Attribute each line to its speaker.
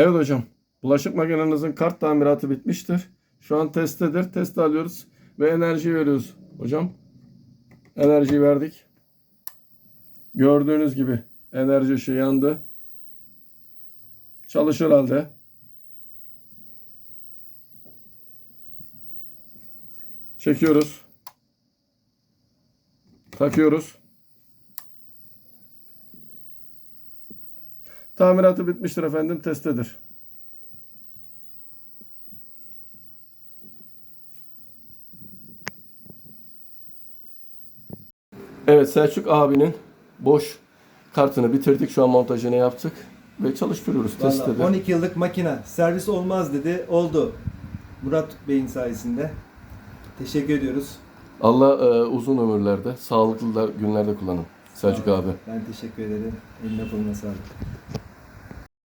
Speaker 1: Evet hocam. Bulaşık makinenizin kart tamiratı bitmiştir. Şu an testedir. Test alıyoruz ve enerji veriyoruz. Hocam enerjiyi verdik. Gördüğünüz gibi enerji ışığı yandı. Çalışır halde. Çekiyoruz. Takıyoruz. Tamiratı bitmiştir efendim. Testedir. Evet Selçuk abinin boş kartını bitirdik. Şu an montajını yaptık ve çalıştırıyoruz.
Speaker 2: Vallahi
Speaker 1: Testedir.
Speaker 2: 12 yıllık makine. Servis olmaz dedi. Oldu. Murat Bey'in sayesinde. Teşekkür ediyoruz.
Speaker 1: Allah e, uzun ömürlerde, sağlıklı da- günlerde kullanın. Selçuk abi.
Speaker 2: Ben teşekkür ederim. Eline koluna sağlık.